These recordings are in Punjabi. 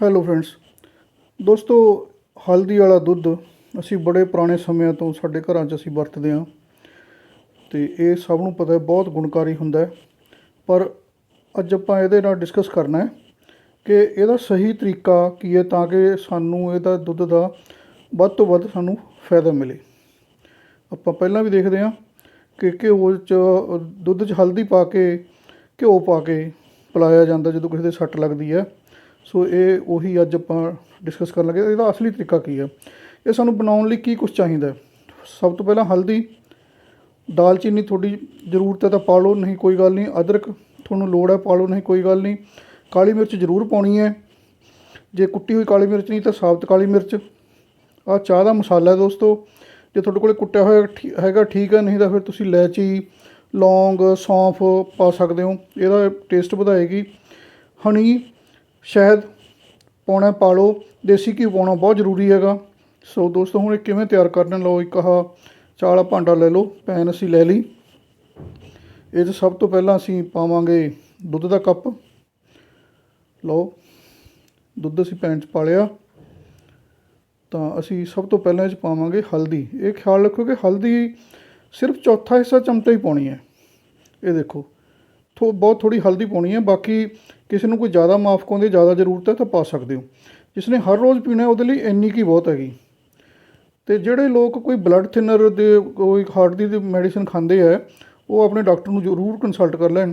ਹੈਲੋ ਫਰੈਂਡਸ ਦੋਸਤੋ, ਹਲਦੀ ਵਾਲਾ ਦੁੱਧ ਅਸੀਂ ਬੜੇ ਪੁਰਾਣੇ ਸਮਿਆਂ ਤੋਂ ਸਾਡੇ ਘਰਾਂ 'ਚ ਅਸੀਂ ਵਰਤਦੇ ਹਾਂ। ਤੇ ਇਹ ਸਭ ਨੂੰ ਪਤਾ ਹੈ, ਬਹੁਤ ਗੁਣਕਾਰੀ ਹੁੰਦਾ ਹੈ। ਪਰ ਅੱਜ ਆਪਾਂ ਇਹਦੇ ਨਾਲ ਡਿਸਕਸ ਕਰਨਾ ਹੈ ਕਿ ਇਹਦਾ ਸਹੀ ਤਰੀਕਾ ਕੀ ਹੈ ਤਾਂ ਕਿ ਸਾਨੂੰ ਇਹਦਾ ਦੁੱਧ ਦਾ ਵੱਧ ਤੋਂ ਵੱਧ ਸਾਨੂੰ ਫਾਇਦਾ ਮਿਲੇ। ਆਪਾਂ ਪਹਿਲਾਂ ਵੀ ਦੇਖਦੇ ਹਾਂ ਕਿ ਘਿਓ 'ਚ, ਦੁੱਧ 'ਚ ਹਲਦੀ ਪਾ ਕੇ, ਘਿਓ ਪਾ ਕੇ ਪਿਲਾਇਆ ਜਾਂਦਾ ਜਦੋਂ ਕਿਸੇ ਦੇ ਸੱਟ ਲੱਗਦੀ ਹੈ। ਸੋ ਇਹ ਉਹੀ ਅੱਜ ਆਪਾਂ ਡਿਸਕਸ ਕਰਨ ਲੱਗੇ ਇਹਦਾ ਅਸਲੀ ਤਰੀਕਾ ਕੀ ਹੈ? ਇਹ ਸਾਨੂੰ ਬਣਾਉਣ ਲਈ ਕੀ ਕੁਝ ਚਾਹੀਦਾ ਸਭ ਤੋਂ ਪਹਿਲਾਂ ਹਲਦੀ ਦਾਲਚੀਨੀ ਤੁਹਾਡੀ ਜ਼ਰੂਰਤ ਹੈ ਤਾਂ ਪਾ ਲਓ, ਨਹੀਂ ਕੋਈ ਗੱਲ ਨਹੀਂ। ਅਦਰਕ ਤੁਹਾਨੂੰ ਲੋੜ ਹੈ, ਪਾ ਲਓ, ਨਹੀਂ ਕੋਈ ਗੱਲ ਨਹੀਂ। ਕਾਲੀ ਮਿਰਚ ਜ਼ਰੂਰ ਪਾਉਣੀ ਹੈ। ਜੇ ਕੁੱਟੀ ਹੋਈ ਕਾਲੀ ਮਿਰਚ ਨਹੀਂ ਤਾਂ ਸਾਬਤ ਕਾਲੀ ਮਿਰਚ। ਆਹ ਚਾਹ ਦਾ ਮਸਾਲਾ ਹੈ ਦੋਸਤੋ। ਜੇ ਤੁਹਾਡੇ ਕੋਲੇ ਕੁੱਟਿਆ ਹੋਇਆ ਠੀ- ਹੈਗਾ ਠੀਕ ਹੈ, ਨਹੀਂ ਤਾਂ ਫਿਰ ਤੁਸੀਂ ਲੈਚੀ, ਲੌਂਗ, ਸੌਂਫ ਪਾ ਸਕਦੇ ਹੋ। ਇਹਦਾ ਟੇਸਟ ਵਧਾਏਗੀ। ਹਨੀ ਸ਼ਹਿਦ ਪਾਉਣਾ, ਪਾ ਲਓ। ਦੇਸੀ ਘੀ ਪਾਉਣਾ ਬਹੁਤ ਜ਼ਰੂਰੀ ਹੈਗਾ। ਸੋ ਦੋਸਤੋ, ਹੁਣ ਇਹ ਕਿਵੇਂ ਤਿਆਰ ਕਰਨਾ ਲਓ ਇੱਕ ਆਹ ਚਾਲਾ ਭਾਂਡਾ ਲੈ ਲਓ। ਪੈਨ ਅਸੀਂ ਲੈ ਲਈ। ਇਹ 'ਚ ਸਭ ਤੋਂ ਪਹਿਲਾਂ ਅਸੀਂ ਪਾਵਾਂਗੇ ਦੁੱਧ ਦਾ ਕੱਪ। ਲਓ, ਦੁੱਧ ਅਸੀਂ ਪੈਨ 'ਚ ਪਾ ਲਿਆ। ਤਾਂ ਅਸੀਂ ਸਭ ਤੋਂ ਪਹਿਲਾਂ ਇਹ 'ਚ ਪਾਵਾਂਗੇ ਹਲਦੀ। ਇਹ ਖਿਆਲ ਰੱਖੋ ਕਿ ਹਲਦੀ ਸਿਰਫ ਚੌਥਾ ਹਿੱਸਾ ਚਮਚਾ ਹੀ ਪਾਉਣੀ ਹੈ। ਇਹ ਦੇਖੋ ਥੋ ਬਹੁਤ ਥੋੜੀ ਹਲਦੀ ਪਾਉਣੀ ਹੈ, ਬਾਕੀ ਕਿਸੇ ਨੂੰ ਕੋਈ ਜ਼ਿਆਦਾ ਮਾਫ ਦੀ ਜ਼ਿਆਦਾ ਜ਼ਰੂਰਤ ਹੈ ਤਾਂ ਪਾ ਸਕਦੇ ਹੋ। ਜਿਸ ਨੇ ਹਰ ਰੋਜ਼ ਪੀਣਾ ਉਹਦੇ ਲਈ ਇੰਨੀ ਕੀ ਬਹੁਤ ਹੈਗੀ। ਤੇ ਜਿਹੜੇ ਲੋਕ ਕੋਈ ਬਲੱਡ ਥਿਨਰ ਦੇ, ਕੋਈ ਹਾਰਟ ਦੀ ਮੈਡੀਸਨ ਖਾਂਦੇ ਆ, ਉਹ ਆਪਣੇ ਡਾਕਟਰ ਨੂੰ ਜ਼ਰੂਰ ਕੰਸਲਟ ਕਰ ਲੈਣ।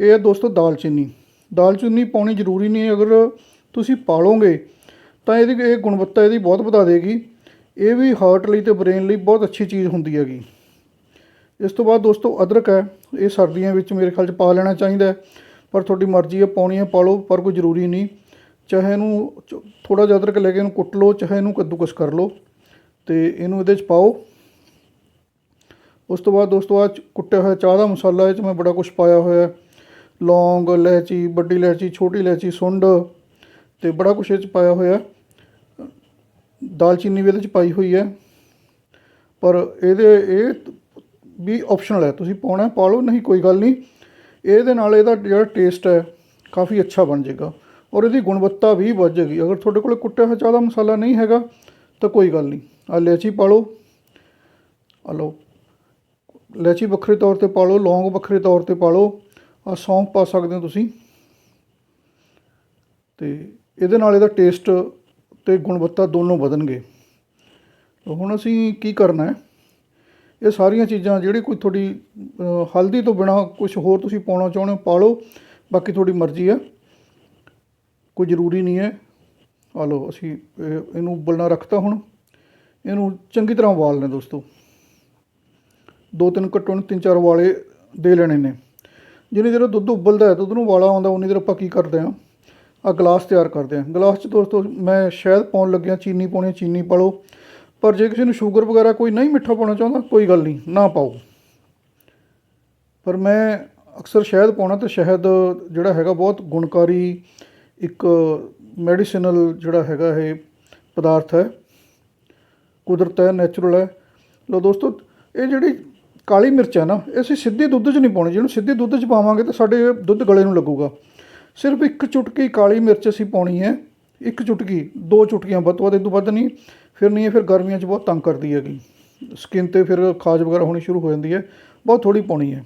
ਇਹ ਹੈ ਦੋਸਤੋ ਦਾਲਚੀਨੀ ਦਾਲਚੀਨੀ ਪਾਉਣੀ ਜ਼ਰੂਰੀ ਨਹੀਂ ਅਗਰ ਤੁਸੀਂ ਪਾਲੋਗੇ ਤਾਂ ਇਹਦੀ ਇਹ ਗੁਣਵੱਤਾ ਇਹਦੀ ਬਹੁਤ ਵਧਾ ਦੇਗੀ। ਇਹ ਵੀ ਹਾਰਟ ਲਈ ਤੇ ਬ੍ਰੇਨ ਲਈ ਬਹੁਤ ਅੱਛੀ ਚੀਜ਼ ਹੁੰਦੀ ਹੈਗੀ। ਇਸ ਤੋਂ ਬਾਅਦ ਦੋਸਤੋ ਅਦਰਕ ਹੈ, ਇਹ ਸਰਦੀਆਂ ਵਿੱਚ ਮੇਰੇ ਖਿਆਲ 'ਚ ਪਾ ਲੈਣਾ ਚਾਹੀਦਾ ਪਰ ਤੁਹਾਡੀ ਮਰਜ਼ੀ ਹੈ, ਪਾਉਣੀ ਹੈ, ਪਾ ਲਓ, ਪਰ ਕੋਈ ਜ਼ਰੂਰੀ ਨਹੀਂ। ਚਾਹੇ ਇਹਨੂੰ ਥੋੜਾ ਜਿਹਾ ਅਦਰਕ ਲੈ ਕੇ ਇਹਨੂੰ ਕੁੱਟ ਲਓ, ਚਾਹੇ ਇਹਨੂੰ ਕੱਦੂਕਸ ਕਰ ਲਓ, ਤੇ ਇਹਨੂੰ ਇਹਦੇ 'ਚ ਪਾਓ। ਉਸ ਤੋਂ ਬਾਅਦ ਦੋਸਤੋ ਅੱਜ ਕੁੱਟਿਆ ਹੋਇਆ ਚਾਹ ਦਾ ਮਸਾਲਾ ਇਹ 'ਚ ਮੈਂ ਬੜਾ ਕੁਝ ਪਾਇਆ ਹੋਇਆ ਹੈ। ਲੌਂਗ, ਇਲਾਇਚੀ, ਵੱਡੀ ਇਲਾਇਚੀ, ਛੋਟੀ ਇਲਾਇਚੀ, ਸੁੰਡ ਤੇ ਬੜਾ ਕੁਝ ਇਹ 'ਚ ਪਾਇਆ ਹੋਇਆ ਦਾਲਚੀਨੀ ਵੀ ਇਹਦੇ 'ਚ ਪਾਈ ਹੋਈ ਹੈ। ਪਰ ਇਹਦੇ, ਇਹ ਵੀ ਆਪਸ਼ਨਲ ਹੈ। ਤੁਸੀਂ ਪਾਉਣਾ, ਪਾ ਲਓ, ਨਹੀਂ ਕੋਈ ਗੱਲ ਨਹੀਂ। ਇਹਦੇ ਨਾਲ ਇਹਦਾ ਜਿਹੜਾ ਟੇਸਟ ਹੈ, ਕਾਫੀ ਅੱਛਾ ਬਣ ਜਾਏਗਾ। ਔਰ ਇਹਦੀ ਗੁਣਵੱਤਾ ਵੀ ਵੱਧ ਜਾਏਗੀ। ਅਗਰ ਤੁਹਾਡੇ ਕੋਲ ਕੁੱਟਿਆ ਹੋਇਆ ਚਾਹ ਦਾ ਮਸਾਲਾ ਨਹੀਂ ਹੈਗਾ, ਤਾਂ ਕੋਈ ਗੱਲ ਨਹੀਂ। ਆ ਇਲਾਇਚੀ ਪਾ ਲਓ। ਆ ਲਓ। ਇਲਾਇਚੀ ਵੱਖਰੇ ਤੌਰ ਤੇ ਪਾ ਲਓ, ਲੌਂਗ ਵੱਖਰੇ ਤੌਰ ਤੇ ਪਾ ਲਓ। ਆ ਸੌਂਫ ਪਾ ਸਕਦੇ ਹੋ ਤੁਸੀਂ। ਤੇ ਇਹਦੇ ਨਾਲ ਇਹਦਾ ਟੇਸਟ ਤੇ ਗੁਣਵੱਤਾ ਦੋਨੋਂ ਵਧਣਗੇ। ਹੁਣ ਅਸੀਂ ਕੀ ਕਰਨਾ ਹੈ? ਇਹ ਸਾਰੀਆਂ ਚੀਜ਼ਾਂ ਜਿਹੜੀ ਕੋਈ ਤੁਹਾਡੀ ਹਲਦੀ ਤੋਂ ਬਿਨਾ ਕੁਝ ਹੋਰ ਤੁਸੀਂ ਪਾਉਣਾ ਚਾਹੁੰਦੇ ਹੋ, ਪਾ ਲਓ, ਬਾਕੀ ਤੁਹਾਡੀ ਮਰਜ਼ੀ ਹੈ। ਕੋਈ ਜ਼ਰੂਰੀ ਨਹੀਂ ਹੈ। ਆ ਲਓ, ਅਸੀਂ, ਇਹ- ਇਹਨੂੰ ਉਬਲਣਾ ਰੱਖਤਾ ਹੁਣ। ਇਹਨੂੰ ਚੰਗੀ ਤਰ੍ਹਾਂ ਉਬਾਲਣਾ ਦੋਸਤੋ। ਦੋ ਤਿੰਨ ਘੱਟੋ ਘੱਟ ਤਿੰਨ ਚਾਰ ਵਾਲੇ ਦੇ ਲੈਣੇ ਨੇ। ਜਿੰਨੀ ਦੇਰ ਦੁੱਧ ਉਬਲਦਾ ਹੈ, ਦੁੱਧ ਨੂੰ ਵਾਲਾ ਆਉਂਦਾ, ਉਨੀ ਦੇਰ ਆਪਾਂ ਕੀ ਕਰਦੇ ਹਾਂ? ਆ ਗਲਾਸ ਤਿਆਰ ਕਰਦੇ ਹਾਂ। ਗਲਾਸ 'ਚ ਦੋਸਤੋ, ਮੈਂ ਸ਼ਾਇਦ ਪਾਉਣ ਲੱਗਿਆ, ਚੀਨੀ ਪਾਉਣੀ ਚੀਨੀ ਪਾ ਲਓ। ਪਰ ਜੇ ਕਿਸੇ ਨੂੰ ਸ਼ੂਗਰ ਵਗੈਰਾ ਕੋਈ ਨਹੀਂ ਮਿੱਠਾ ਪਾਉਣਾ ਚਾਹੁੰਦਾ, ਕੋਈ ਗੱਲ ਨਹੀਂ, ਨਾ ਪਾਓ। ਪਰ ਮੈਂ ਅਕਸਰ ਸ਼ਹਿਦ ਪਾਉਣਾ ਤੇ ਸ਼ਹਿਦ ਜਿਹੜਾ ਹੈਗਾ ਬਹੁਤ ਗੁਣਕਾਰੀ ਇੱਕ ਮੈਡੀਸਿਨਲ ਜਿਹੜਾ ਹੈਗਾ ਇਹ ਪਦਾਰਥ ਹੈ। ਕੁਦਰਤ ਹੈ ਨੈਚੁਰਲ ਹੈ। ਲੋ ਦੋਸਤੋ, ਇਹ ਜਿਹੜੀ ਕਾਲੀ ਮਿਰਚ ਹੈ ਨਾ, ਇਹ ਅਸੀਂ ਸਿੱਧੇ ਦੁੱਧ 'ਚ ਨਹੀਂ ਪਾਉਣੀ, ਜਿਹਨੂੰ ਸਿੱਧੇ ਦੁੱਧ 'ਚ ਪਾਵਾਂਗੇ ਤਾਂ ਸਾਡੇ ਦੁੱਧ ਗਲੇ ਨੂੰ ਲੱਗੂਗਾ। ਸਿਰਫ ਇੱਕ ਚੁਟਕੀ ਕਾਲੀ ਮਿਰਚ ਅਸੀਂ ਪਾਉਣੀ ਹੈ। ਇੱਕ ਚੁਟਕੀ, ਦੋ ਚੁਟਕੀਆਂ, ਵੱਧ ਤੋਂ ਵੱਧ ਇਹ ਤੋਂ ਵੱਧ ਨਹੀਂ, ਫਿਰ ਨਹੀਂ ਇਹ ਫਿਰ ਗਰਮੀਆਂ 'ਚ ਬਹੁਤ ਤੰਗ ਕਰਦੀ ਹੈਗੀ। ਸਕਿਨ ਤੇ ਫਿਰ ਖਾਜ ਵਗੈਰਾ ਹੋਣੀ ਸ਼ੁਰੂ ਹੋ ਜਾਂਦੀ ਹੈ, ਬਹੁਤ ਥੋੜੀ ਪਾਉਣੀ ਹੈ।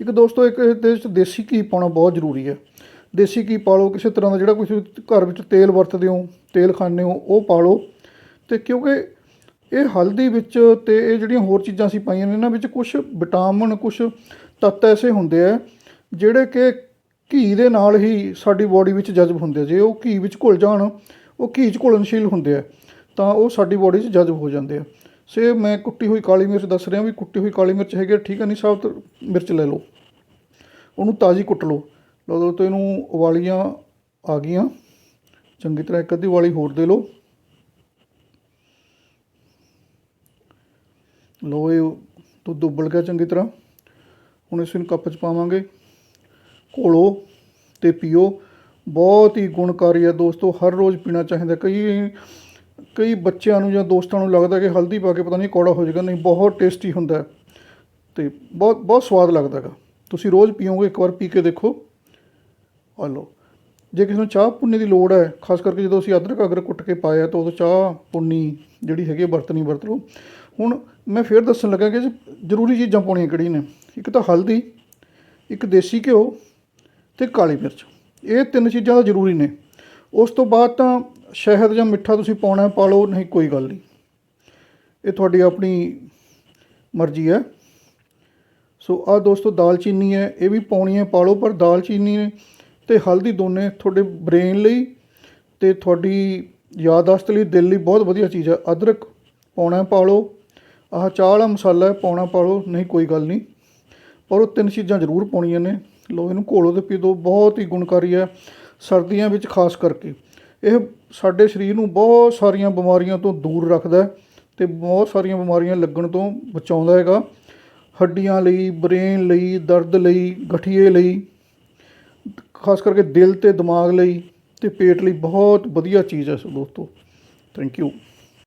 ਇੱਕ ਦੋਸਤੋ, ਇੱਕ ਇਹਦੇ ਵਿੱਚ ਦੇਸੀ ਘੀ ਪਾਉਣਾ ਬਹੁਤ ਜ਼ਰੂਰੀ ਹੈ। ਦੇਸੀ ਘੀ ਪਾ ਲਓ, ਕਿਸੇ ਤਰ੍ਹਾਂ ਦਾ ਜਿਹੜਾ ਕੁਝ ਘਰ ਵਿੱਚ ਤੇਲ ਵਰਤਦੇ ਹੋ, ਤੇਲ ਖਾਂਦੇ ਹੋ, ਉਹ ਪਾ ਲਓ। ਤੇ ਕਿਉਂਕਿ ਇਹ ਹਲਦੀ ਵਿੱਚ ਤੇ ਇਹ ਜਿਹੜੀਆਂ ਹੋਰ ਚੀਜ਼ਾਂ ਅਸੀਂ ਪਾਈਆਂ ਨੇ, ਇਹਨਾਂ ਵਿੱਚ ਕੁਝ ਵਿਟਾਮਿਨ ਕੁਝ ਤੱਤ ਐਸੇ ਹੁੰਦੇ ਆ, ਜਿਹੜੇ ਕਿ ਘੀ ਦੇ ਨਾਲ ਹੀ ਸਾਡੀ ਬਾਡੀ ਵਿੱਚ ਜਜ਼ਬ ਹੁੰਦੇ ਆ। ਜੇ ਉਹ ਘੀ ਵਿੱਚ ਘੁਲ ਜਾਣ ਉਹ ਘੀ 'ਚ ਘੁਲਣਸ਼ੀਲ ਹੁੰਦੇ ਆ ਤਾਂ ਉਹ ਸਾਡੀ ਬਾਡੀ 'ਚ ਜਜ਼ਬ ਹੋ ਜਾਂਦੇ ਆ। ਸੇ ਮੈਂ ਕੁੱਟੀ ਹੋਈ ਕਾਲੀ ਮਿਰਚ ਦੱਸ ਰਿਹਾ ਵੀ ਕੁੱਟੀ ਹੋਈ ਕਾਲੀ ਮਿਰਚ ਹੈਗੀ ਆ, ਠੀਕ ਹੈ ਨਹੀਂ ਸਾਬਤ ਮਿਰਚ ਲੈ ਲਓ। ਉਹਨੂੰ ਤਾਜ਼ੀ ਕੁੱਟ ਲਓ। ਲਓ ਤੋਂ ਇਹਨੂੰ ਉਬਾਲੀਆਂ ਆ ਗਈਆਂ। ਚੰਗੀ ਤਰ੍ਹਾਂ ਇੱਕ ਅੱਧੀ ਵਾਲੀ ਹੋਰ ਦੇ ਲਓ। ਲਓ ਇਹ ਦੁੱਧ ਉਬਲ ਗਿਆ ਚੰਗੀ ਤਰ੍ਹਾਂ। ਹੁਣ ਇਸ ਨੂੰ ਕੱਪ 'ਚ ਪਾਵਾਂਗੇ। ਘੋਲੋ ਅਤੇ ਪੀਓ। ਬਹੁਤ ਹੀ ਗੁਣਕਾਰੀ ਹੈ ਦੋਸਤੋ, ਹਰ ਰੋਜ਼ ਪੀਣਾ ਚਾਹੀਦਾ। ਕਈ ਕਈ ਬੱਚਿਆਂ ਨੂੰ ਜਾਂ ਦੋਸਤਾਂ ਨੂੰ ਲੱਗਦਾ ਕਿ ਹਲਦੀ ਪਾ ਕੇ ਪਤਾ ਨਹੀਂ ਕੌੜਾ ਹੋ ਜਾਏਗਾ। ਨਹੀਂ, ਬਹੁਤ ਟੇਸਟੀ ਹੁੰਦਾ ਅਤੇ ਬਹੁਤ ਬਹੁਤ ਸਵਾਦ ਲੱਗਦਾ ਹੈਗਾ। ਤੁਸੀਂ ਰੋਜ਼ ਪੀਓਗੇ, ਇੱਕ ਵਾਰ ਪੀ ਕੇ ਦੇਖੋ। ਆ ਲਓ, ਜੇ ਕਿਸੇ ਨੂੰ ਚਾਹ ਪੁੰਨੀ ਦੀ ਲੋੜ ਹੈ, ਖਾਸ ਕਰਕੇ ਜਦੋਂ ਅਸੀਂ ਅਦਰਕ ਅਗਰ ਕੁੱਟ ਕੇ ਪਾਇਆ ਤਾਂ ਉਦੋਂ ਚਾਹ ਪੁੰਨੀ ਜਿਹੜੀ ਹੈਗੀ ਹੈ ਵਰਤਣੀ, ਵਰਤ ਲਓ। ਹੁਣ ਮੈਂ ਫੇਰ ਦੱਸਣ ਲੱਗਾ ਕਿ ਜ਼ਰੂਰੀ ਚੀਜ਼ਾਂ ਪਾਉਣੀਆਂ ਕਿਹੜੀਆਂ ਨੇ? ਇੱਕ ਤਾਂ ਹਲਦੀ, ਇੱਕ ਦੇਸੀ ਘਿਓ ਤੇ ਕਾਲੀ ਮਿਰਚ। ਇਹ ਤਿੰਨ ਚੀਜ਼ਾਂ ਤਾਂ ਜ਼ਰੂਰੀ ਨੇ। ਉਸ ਤੋਂ ਬਾਅਦ ਤਾਂ ਸ਼ਹਿਦ ਜਾਂ ਮਿੱਠਾ ਤੁਸੀਂ ਪਾਉਣਾ, ਪਾ ਲਓ, ਨਹੀਂ, ਕੋਈ ਗੱਲ ਨਹੀਂ। ਇਹ ਤੁਹਾਡੀ ਆਪਣੀ ਮਰਜ਼ੀ ਹੈ। ਸੋ ਆ ਦੋਸਤੋ ਦਾਲਚੀਨੀ ਹੈ, ਇਹ ਵੀ ਪਾਉਣੀ ਹੈ, ਪਾ ਲਓ, ਪਰ ਦਾਲਚੀਨੀ ਤੇ ਹਲਦੀ ਦੋਨੇ ਤੁਹਾਡੇ ਬ੍ਰੇਨ ਲਈ ਤੇ ਤੁਹਾਡੀ ਯਾਦਾਸ਼ਤ ਲਈ ਦਿਲ ਲਈ ਬਹੁਤ ਵਧੀਆ ਚੀਜ਼ ਹੈ। ਅਦਰਕ ਪਾਉਣਾ, ਪਾ ਲਓ। ਆਹ ਚਾਹ ਵਾਲਾ ਮਸਾਲਾ ਪਾਉਣਾ, ਪਾ ਲਓ, ਨਹੀਂ, ਕੋਈ ਗੱਲ ਨਹੀਂ। ਪਰ ਉਹ ਤਿੰਨ ਚੀਜ਼ਾਂ ਜ਼ਰੂਰ ਪਾਉਣੀਆਂ ਨੇ। ਲੋ ਇਹਨੂੰ ਘੋਲੋ ਤੇ ਪੀ ਦਿਓ ਬਹੁਤ ਹੀ ਗੁਣਕਾਰੀ ਹੈ ਸਰਦੀਆਂ ਵਿੱਚ, ਖਾਸ ਕਰਕੇ। ਇਹ ਸਾਡੇ ਸਰੀਰ ਨੂੰ ਬਹੁਤ ਸਾਰੀਆਂ ਬਿਮਾਰੀਆਂ ਤੋਂ ਦੂਰ ਰੱਖਦਾ ਹੈ ਤੇ ਬਹੁਤ ਸਾਰੀਆਂ ਬਿਮਾਰੀਆਂ ਲੱਗਣ ਤੋਂ ਬਚਾਉਂਦਾ ਹੈਗਾ। ਹੱਡੀਆਂ ਲਈ, ਬ੍ਰੇਨ ਲਈ, ਦਰਦ ਲਈ, ਗਠੀਏ ਲਈ, ਖਾਸ ਕਰਕੇ ਦਿਲ ਤੇ ਦਿਮਾਗ ਲਈ ਤੇ ਪੇਟ ਲਈ ਬਹੁਤ ਵਧੀਆ ਚੀਜ਼ ਹੈ ਦੋਸਤੋ ਥੈਂਕ ਯੂ।